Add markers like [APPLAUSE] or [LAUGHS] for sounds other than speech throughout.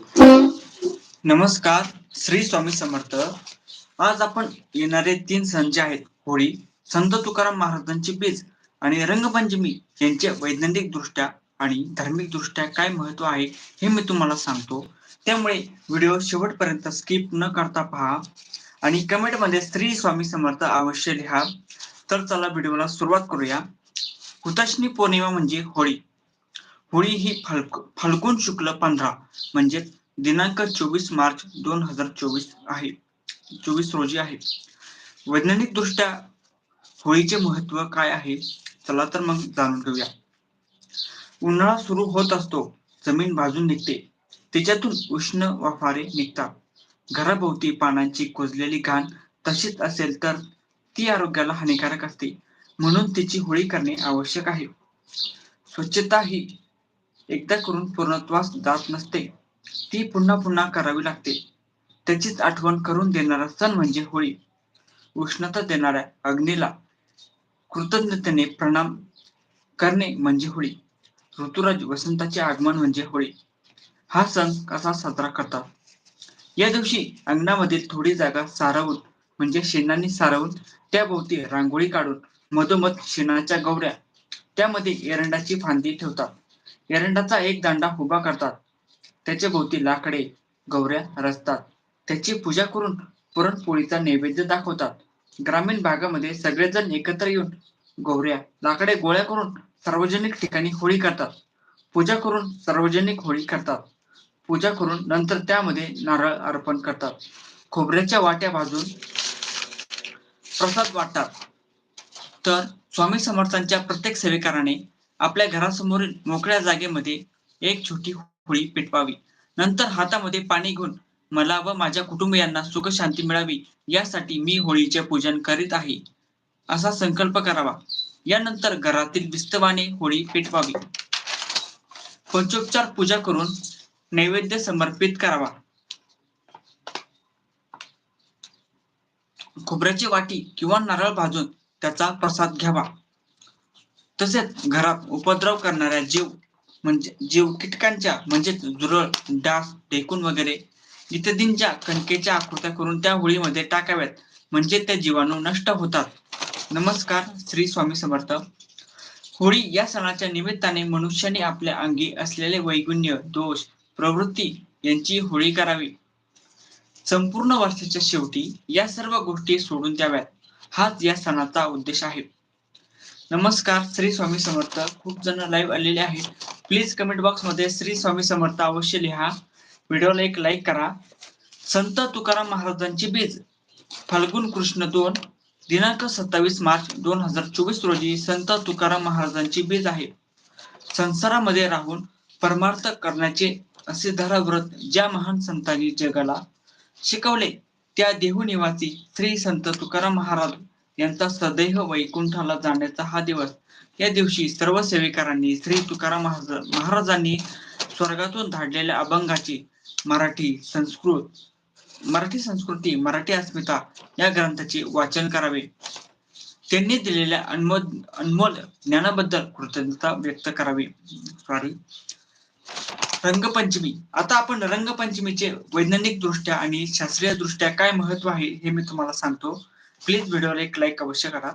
नमस्कार श्री स्वामी समर्थ. आज आपण येणारे तीन सण जे आहेत होळी संत तुकाराम महाराजांची बीज आणि रंगपंचमी यांचे वैज्ञानिक दृष्ट्या आणि धार्मिक दृष्ट्या काय महत्त्व आहे हे मी तुम्हाला सांगतो. त्यामुळे व्हिडिओ शेवटपर्यंत स्किप न करता पहा आणि कमेंटमध्ये श्री स्वामी समर्थ अवश्य लिहा. तर चला व्हिडिओला सुरुवात करूया. हुताशनी पौर्णिमा म्हणजे होळी. होळी ही फाल्क फाल्गुन शुक्ल पंधरा म्हणजे दिनांक चोवीस मार्च दोन हजार चोवीस आहे. चोवीस रोजी आहे. वैज्ञानिक दृष्ट्या होळीचे महत्त्व काय आहे? चला तर मग जाणून घेऊया. उन्हाळा सुरू होत असतो. जमीन भाजून निघते. त्याच्यातून उष्ण वाफारे निघतात. घराभोवती पानांची कुजलेली घाण तशीच असेल तर ती आरोग्याला हानिकारक असते. म्हणून तिची होळी करणे आवश्यक आहे. स्वच्छता ही एकदा करून पूर्णत्वास जात नसते. ती पुन्हा पुन्हा करावी लागते. त्याचीच आठवण करून देणारा सण म्हणजे होळी. उष्णता देणाऱ्या अग्नीला कृतज्ञतेने प्रणाम करणे म्हणजे होळी. ऋतुराज वसंताचे आगमन म्हणजे होळी. हा सण कसा साजरा करतात? या दिवशी अंगणामधील थोडी जागा सारवून म्हणजे शेणाने सारवून त्याभोवती रांगोळी काढून मधोमध शेणाच्या गौऱ्या त्यामध्ये एरंडाची फांदी ठेवतात. एरंडाचा एक दांडा उभा करतात. त्याच्या भोवती लाकडे गौऱ्या रचतात. त्याची पूजा करून पुरणपोळीचा नैवेद्य दाखवतात. ग्रामीण भागामध्ये सगळेजण एकत्र येऊन गौऱ्या लाकडे गोळ्या करून सार्वजनिक ठिकाणी होळी करतात. पूजा करून सार्वजनिक होळी करतात. पूजा करून नंतर त्यामध्ये नारळ अर्पण करतात. खोबऱ्याच्या वाट्या भाजून प्रसाद वाटतात. तर स्वामी समर्थांच्या प्रत्येक सेवेकराने आपल्या घरासमोरील मोकळ्या जागेमध्ये एक छोटी होळी पेटवावी. नंतर हातामध्ये पाणी घेऊन मला व माझ्या कुटुंबियांना सुख शांती मिळावी यासाठी मी होळीचे पूजन करीत आहे. असा संकल्प करावा. यानंतर घरातील विस्तवाने होळी पेटवावी. पंचोपचार पूजा करून नैवेद्य समर्पित करावा. खोबऱ्याची वाटी किंवा नारळ भाजून त्याचा प्रसाद घ्यावा. तसेच घरात उपद्रव करणाऱ्या जीव म्हणजे जीव कीटकांच्या म्हणजेच जुरळ डास ढेकून वगैरे इत्यादींच्या कणकेच्या आकृत्या करून त्या होळीमध्ये टाकाव्यात. म्हणजे त्या जीवाणू नष्ट होतात. नमस्कार श्री स्वामी समर्थ. होळी या सणाच्या निमित्ताने मनुष्याने आपल्या अंगी असलेले वैगुण्य दोष प्रवृत्ती यांची होळी करावी. संपूर्ण वर्षाच्या शेवटी या सर्व गोष्टी सोडून द्याव्यात. हाच या सणाचा उद्देश आहे. नमस्कार श्री स्वामी समर्थ. खूप जण लाईव्ह आलेले आहेत. प्लीज कमेंट बॉक्समध्ये श्री स्वामी समर्थ अवश्य लिहा. व्हिडिओला एक लाईक करा. संत तुकाराम महाराजांची बीज फाल्गुन कृष्ण दोन दिनांक सत्तावीस मार्च दोन हजार चोवीस रोजी संत तुकाराम महाराजांची बीज आहे. संसारामध्ये राहून परमार्थ करण्याचे असे धराव्रत ज्या महान संतांनी जगाला शिकवले त्या देहू निवासी श्री संत तुकाराम महाराज यांचा सदैव वैकुंठाला जाण्याचा हा दिवस. या दिवशी सर्व सेवेकरांनी श्री तुकाराम महाराजांनी स्वर्गातून धाडलेल्या अभंगाची मराठी संस्कृत मराठी संस्कृती मराठी अस्मिता या ग्रंथाचे वाचन करावे. त्यांनी दिलेल्या अनमोल अनमोल ज्ञानाबद्दल कृतज्ञता व्यक्त करावी. सॉरी रंगपंचमी. आता आपण रंगपंचमीचे वैज्ञानिक दृष्ट्या आणि शास्त्रीय दृष्ट्या काय महत्त्व आहे हे मी तुम्हाला सांगतो. प्लीज व्हिडिओला एक लाईक अवश्य करा.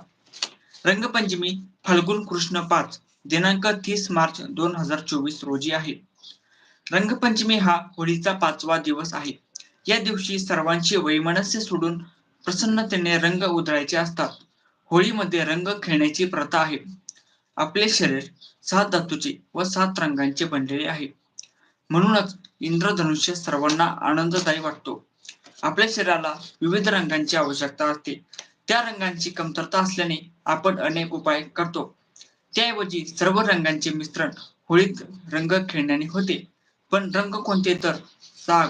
रंगपंचमी फाल्गुन कृष्ण पाच दिनांक तीस मार्च दोन हजार चोवीस रोजी आहे. रंगपंचमी हा होळीचा पाचवा दिवस आहे. या दिवशी सर्वांची वैमनस्य सोडून प्रसन्नतेने रंग उधळायचे असतात. होळीमध्ये रंग खेळण्याची प्रथा आहे. आपले शरीर सात धातूचे व सात रंगांचे बनलेले आहे. म्हणूनच इंद्रधनुष्य सर्वांना आनंददायी वाटतो. आपल्या शरीराला विविध रंगांची आवश्यकता असते. त्या रंगांची कमतरता असल्याने आपण अनेक उपाय करतो. त्याऐवजी सर्व रंगांचे मिश्रण होळीत रंग खेळण्याने होते. पण रंग कोणते तर? साग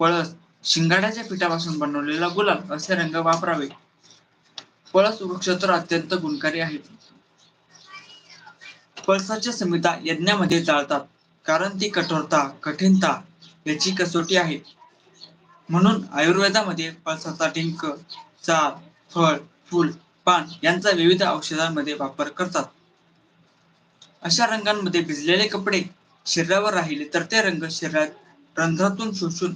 पळस शिंगाड्याच्या पिठापासून बनवलेला गुलाल असे रंग वापरावे. पळस वृक्ष तर अत्यंत गुणकारी आहे पळसाच्या समिता यज्ञामध्ये जाळतात. कारण ती कठोरता कठीणता याची कसोटी आहे. म्हणून आयुर्वेदामध्ये पळसाचा डिंक चाल फळ फूल पान यांचा विविध औषधांमध्ये वापर करतात. अशा रंगांमध्ये भिजलेले कपडे शरीरावर राहिले तर ते रंग शरीरात रंध्रातून शोषून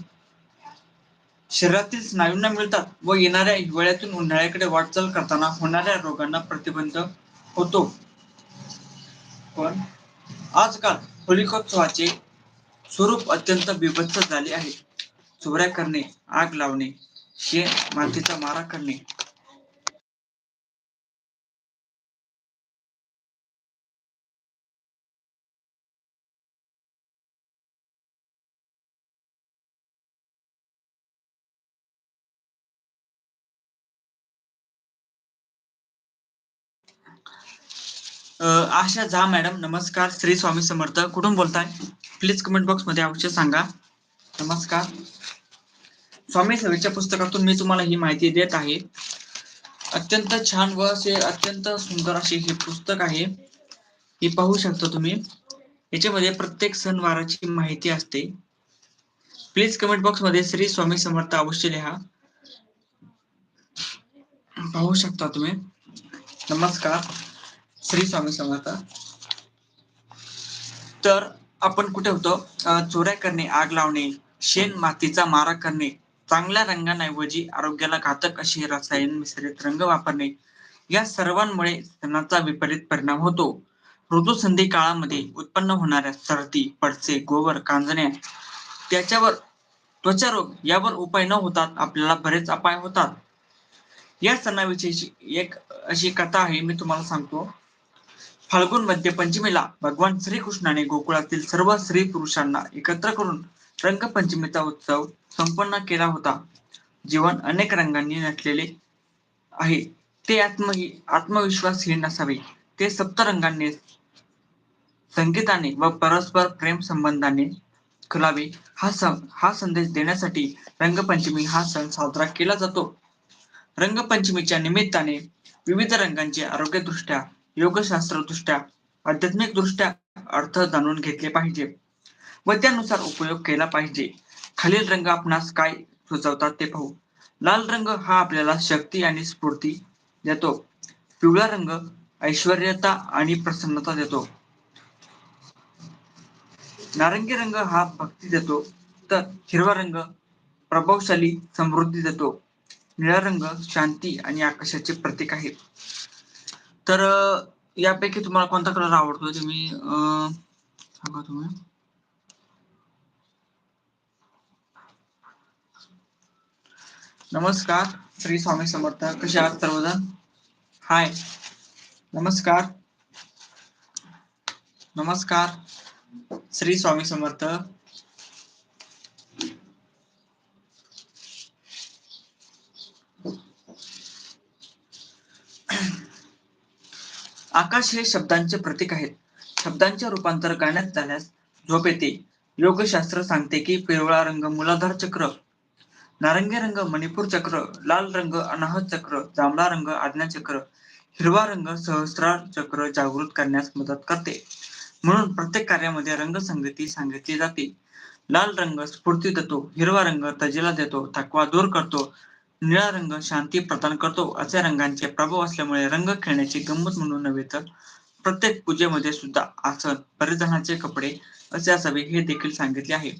शरीरातील स्नायूंना मिळतात व येणाऱ्या हिवाळ्यातून उन्हाळ्याकडे वाटचाल करताना होणाऱ्या रोगांना प्रतिबंध होतो. पण आजकाल होलिकोत्सवाचे स्वरूप अत्यंत बिभत्स झाले आहे. चोऱ्या करणे आग लावणे शेण मातीचा मारा करणे. अं, आशा झा मॅडम नमस्कार. श्री स्वामी समर्थ. कुठून बोलताय? प्लीज कमेंट बॉक्समध्ये अवश्य सांगा. नमस्कार. स्वामी सेवेच्या पुस्तकातून मी तुम्हाला ही माहिती देत आहे. अत्यंत छान व असे अत्यंत सुंदर असे हे पुस्तक आहे. हे पाहू शकता तुम्ही. याच्यामध्ये प्रत्येक सणवाराची माहिती असते. प्लीज कमेंट बॉक्समध्ये श्री स्वामी समर्थ अवश्य लिहा. पाहू शकता तुम्ही. नमस्कार. श्री स्वामी समर्थ. तर आपण कुठे होतो? चोऱ्या करणे आग लावणे शेण मातीचा मारा करणे चांगल्या रंगांऐवजी आरोग्याला घातक अशी रसायन मिश्रित रंग वापरणे या सर्वांमुळे सणाचा विपरीत परिणाम होतो. ऋतुसंधी काळामध्ये उत्पन्न होणाऱ्या सर्दी पडसे गोवर कांजण्या त्याच्यावर त्वचारोग यावर उपाय न होतात आपल्याला बरेच अपाय होतात. या सणाविषयीची एक अशी कथा आहे मी तुम्हाला सांगतो. फाल्गुनमध्ये पंचमीला भगवान श्रीकृष्णाने गोकुळातील सर्व स्त्री पुरुषांना एकत्र करून रंगपंचमीचा उत्सव संपन्न केला होता. जीवन अनेक रंगांनी नटलेले आहे. ते आत्म आत्मविश्वासहीन नसावे. ते सप्तरंगांनी संगीताने व परस्पर प्रेम संबंधाने खुलावे. हा सण हा संदेश देण्यासाठी रंगपंचमी हा सण साजरा केला जातो. रंगपंचमीच्या निमित्ताने विविध रंगांचे आरोग्यदृष्ट्या योगशास्त्रदृष्ट्या आध्यात्मिकदृष्ट्या अर्थ जाणून घेतले पाहिजे व त्यानुसार उपयोग केला पाहिजे. खालील रंग आपणास काय सुचवतात ते पाहू. लाल रंग हा आपल्याला शक्ती आणि स्फूर्ती देतो. पिवळा रंग ऐश्वर्यता आणि प्रसन्नता देतो. नारंगी रंग हा भक्ती देतो. तर हिरवा रंग प्रभावशाली समृद्धी देतो. निळा रंग शांती आणि आकाशाचे प्रतीक आहे. तर यापैकी तुम्हाला कोणता कलर आवडतो? तुम्ही अं, सांगा तुम्ही. नमस्कार श्री स्वामी समर्थ. कसे आहात सर्वजण? हाय नमस्कार. नमस्कार श्री स्वामी समर्थ. आकाश हे शब्दांचे प्रतीक आहेत. शब्दांचे रूपांतर गाण्यात झाल्यास झोप येते. योगशास्त्र सांगते की पिवळा रंग मूलाधार चक्र नारंगी रंग मणिपूर चक्र लाल रंग अनाहत चक्र जांभळा रंग आज्ञा चक्र हिरवा रंग सहस्रार चक्र जागृत करण्यास मदत करते. म्हणून प्रत्येक कार्यामध्ये रंगसंगती सांगितली जाते. लाल रंग स्फूर्ती देतो हिरवा रंग तजेला देतो थकवा दूर करतो निळा रंग शांती प्रदान करतो असे रंगांचे प्रभाव असल्यामुळे रंग खेळण्याची गंमत म्हणून नव्हे तर प्रत्येक पूजेमध्ये सुद्धा आसन परिधानाचे कपडे असे असावे हे देखील सांगितले आहे.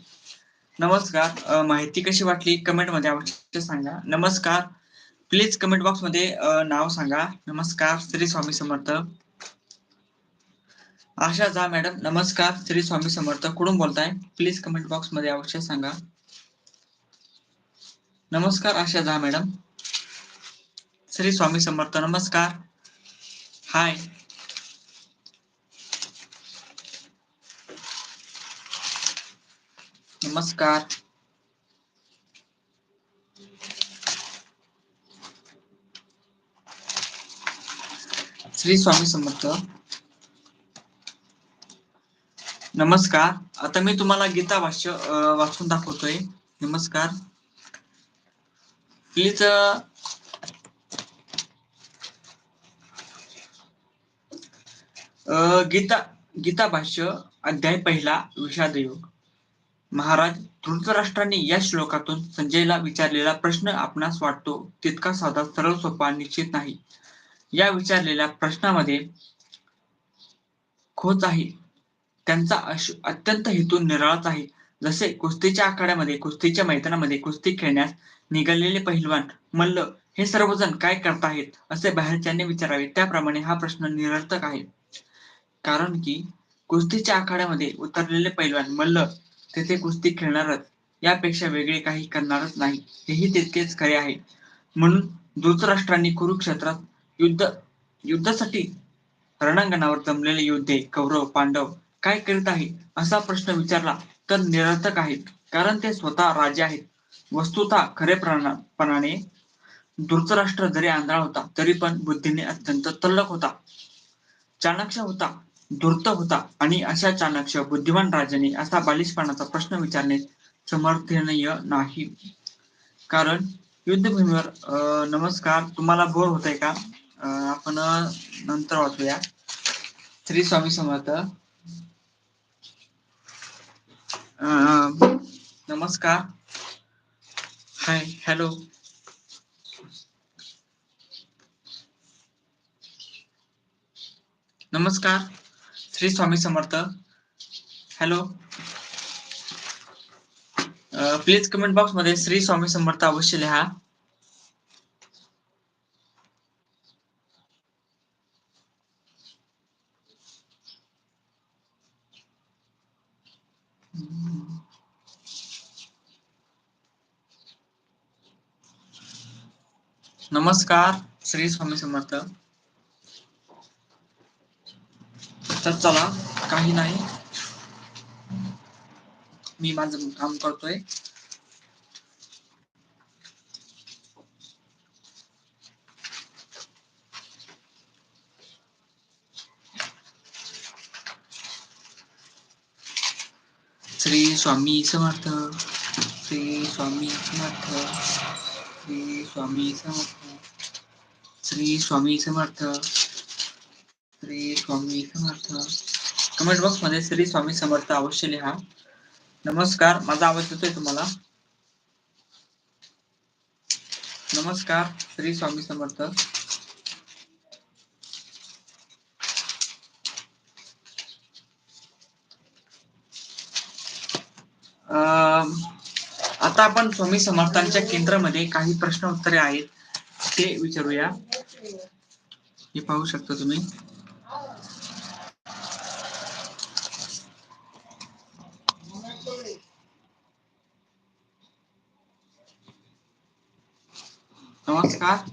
नमस्कार. माहिती कशी वाटली? कमेंटमध्ये अवश्य सांगा. नमस्कार. प्लीज कमेंट बॉक्समध्ये नाव सांगा. नमस्कार श्री स्वामी समर्थ. आशा जा मॅडम नमस्कार श्री स्वामी समर्थ. कुठून बोलताय? प्लीज कमेंट बॉक्समध्ये अवश्य सांगा. नमस्कार आशा झा मॅडम. श्री स्वामी समर्थ नमस्कार. हाय नमस्कार. श्री स्वामी समर्थ. नमस्कार. आता मी तुम्हाला गीता भाष्य वाचून दाखवतोय. नमस्कार. प्लीज गीता गीता भाष्य अध्याय पहिला विषाद योग. महाराज धृतराष्ट्राने या श्लोकातून संजयला विचारलेला प्रश्न आपणास वाटतो तितका साधा सरळ सोपा निश्चित नाही. या विचारलेल्या प्रश्नामध्ये खोच आहे. त्यांचा अत्यंत हेतू निराळाच आहे. जसे कुस्तीच्या आखाड्यामध्ये कुस्तीच्या मैदानामध्ये कुस्ती खेळण्यास निघालेले पहिलवान मल्ल हे सर्वजण काय करताहेत? असे बाहेरच्यांनी विचारावे. त्याप्रमाणे हा प्रश्न निरर्थक आहे. कारण की कुस्तीच्या आखाड्यामध्ये उतरलेले पैलवान मल्ल तेथे कुस्ती खेळणारच. यापेक्षा वेगळे काही करणारच नाही. हेही तितकेच खरे आहे. म्हणून धृतराष्ट्रांनी कुरुक्षेत्रात युद्ध युद्धासाठी रणांगणावर जमलेले योद्धे कौरव पांडव काय करीत आहे असा प्रश्न विचारला तर निरर्थक आहे कारण ते स्वतः राजे आहेत. वस्तुतः खरेपणाने धृतराष्ट्र जरी आंधळा होता तरी पण बुद्धीने अत्यंत तल्लक होता. चाणक्य होता. धूर्त होता आणि अशा चाणक्य बुद्धिमान राजाने असा बालिशपणाचा प्रश्न विचारणे समर्थनीय नाही. कारण युद्धभूमीवर अं, नमस्कार तुम्हाला बोर होत आहे का आपण नंतर वाचूया. श्री स्वामी समर्थ. अं, नमस्कार. Hi hello. नमस्कार. Shri Swami Samarth. Hello please comment box मध्ये श्री स्वामी समर्थ अवश्य लिहा. नमस्कार, श्री स्वामी समर्थ. तर चला काही नाही. मी माझं काम करतोय. श्री स्वामी समर्थ श्री स्वामी समर्थ श्री स्वामी समर्थ श्री स्वामी समर्थ. श्री स्वामी समर्थ. कमेंट बॉक्समध्ये श्री स्वामी समर्थ अवश्य लिहा. नमस्कार माझा आवाज येतोय तुम्हाला? नमस्कार श्री स्वामी समर्थ. अं, आता आपण स्वामी समर्थांच्या केंद्रामध्ये काही प्रश्न उत्तरे आहेत ते विचारूया. हे पाहू शकता तुम्ही. नमस्कार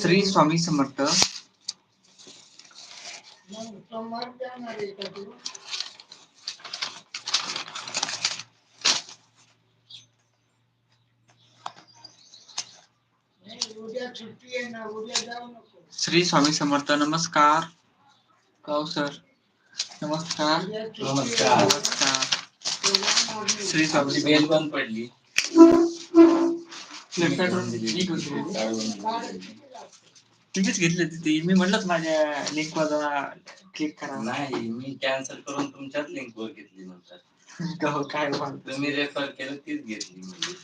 श्री स्वामी समर्थ। उद्या सुट्टी आहे ना उद्या जाऊ नको. श्री स्वामी समर्थ नमस्कार। काव सर नमस्कार. नमस्कार. श्री स्वामी बेल बंद पडली. तुम्हीच घेतले तिथे मी म्हटलंच माझ्या लिंक वर जरा क्लिक करा. नाही मी कॅन्सल करून तुमच्याच लिंक वर घेतली नंतर. [LAUGHS] हो, काय म्हणतो तुम्ही रेफर केलं तीच घेतली मी.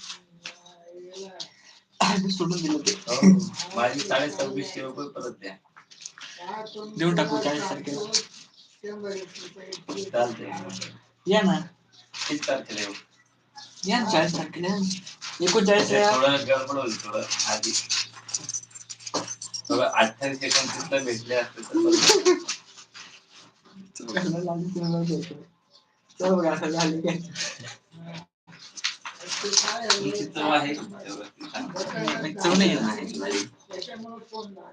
मी [LAUGHS] सोडून दिलं ते. हो, माझी साडे सव्वीसशे रुपये परत द्या. देऊन टाकू चाळीस तारखेला. चालतंय. या ना. किती तारखेला येऊ? या ना चाळीस तारखेला. एकोणचाळीस थोडं गडबड होईल थोडं आधी. थोडं अठ्ठावीस एकोणतीसला भेटले असते तर बघा असं झालं काय.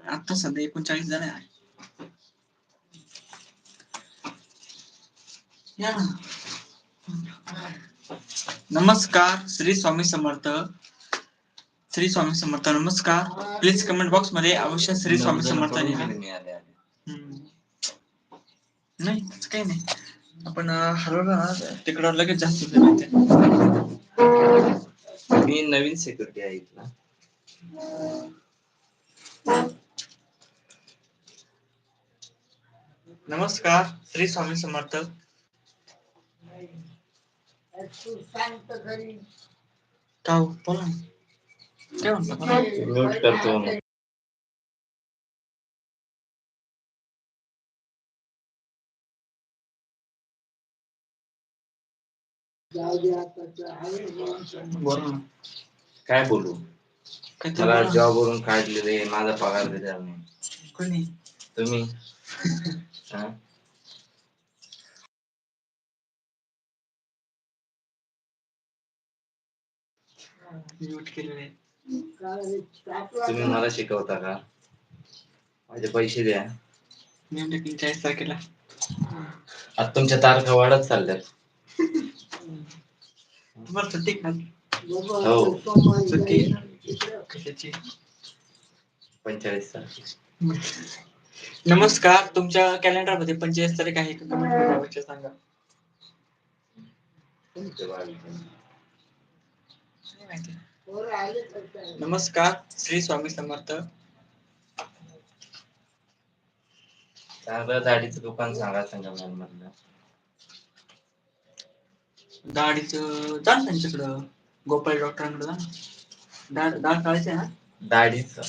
आता सध्या एकोणचाळीस जण आहे या ना. नमस्कार श्री स्वामी समर्थ. श्री स्वामी समर्थ नमस्कार. प्लीज कमेंट बॉक्समध्ये अवश्य श्री स्वामी समर्थ. नाही काही नाही. आपण हरवलं ना तिकडं लगेच जास्त मी नवीन सेक्युरिटी आहे इथला. नमस्कार श्री स्वामी समर्थ. तू? बोला. काय म्हणता. म्यूट करतो. बोला ना काय बोलू मला बोला. जॉब वरून काढलेले माझा पगार देणार नाही कोणी तुम्ही [LAUGHS] हा? म्यूट केलेले तुम्ही? मला शिकवता का माझे पैसे द्या टाकली चाळीस तारखेला आता तुमच्या तारखा वाढत चालल्यात तुम्हाला सुट्टी का हो. सुट्टी. कशाची पंचेचाळीस तारखे नमस्कार तुमच्या कॅलेंडरमध्ये पंचेचाळीस तारीख आहे का कमेंट सांगा तुमच्या बाळाला. नाही माहिती. पोरं आले तर काय? नमस्कार श्री स्वामी समर्थ. चांगलं दाढीचं दुकान सांगा संगमनेर मधलं दाढीचं जा ना त्यांच्याकडं. गोपाळ डॉक्टरांकडे जा. दाढ दाढ काढायची आहे ना? दाढीचं.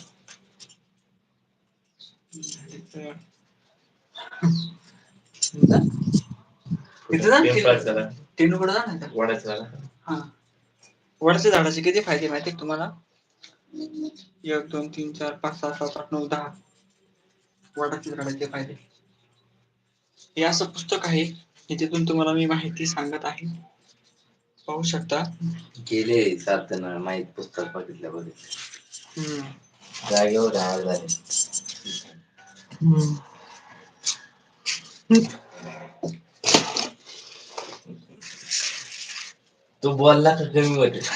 तिथं जा टेनूकडे जा ना वडाचं झालं हा. वडाच्या झाडाचे किती फायदे माहिती तुम्हाला? एक दोन तीन चार पाच सहा सात आठ नऊ दहा वडाच्या झाडाचे फायदे. हे असं पुस्तक आहे याच्यातून तुम्हाला मी माहिती सांगत आहे. पाहू शकता? गेले सात जण माहीत पुस्तक बघितल्या बघितलं. हम्म. जागेवर राहायला झाले तो बोलला का कमी वाटेल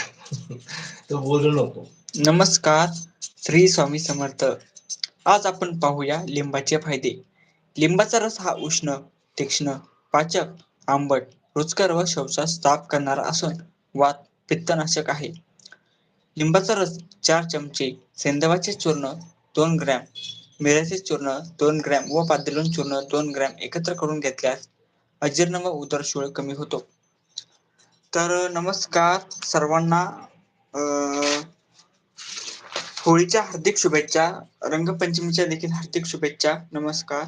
तो बोलू नको. नमस्कार श्री स्वामी समर्थ. आज आपण पाहूया लिंबाचे फायदे. लिंबाचा रस हा उष्ण तीक्ष्ण पाचक आंबट रुचकर व शौचास ताप करणारा असून वात पित्तनाशक आहे. लिंबाचा रस चार चमचे सेंदवाचे चूर्ण दोन ग्रॅम मिऱ्याचे चूर्ण दोन ग्रॅम व पादलून चूर्ण दोन ग्रॅम एकत्र करून घेतल्यास अजीर्ण व उदरशूळ कमी होतो. तर नमस्कार सर्वांना. होळीच्या हार्दिक शुभेच्छा रंगपंचमीच्या देखील हार्दिक शुभेच्छा. नमस्कार.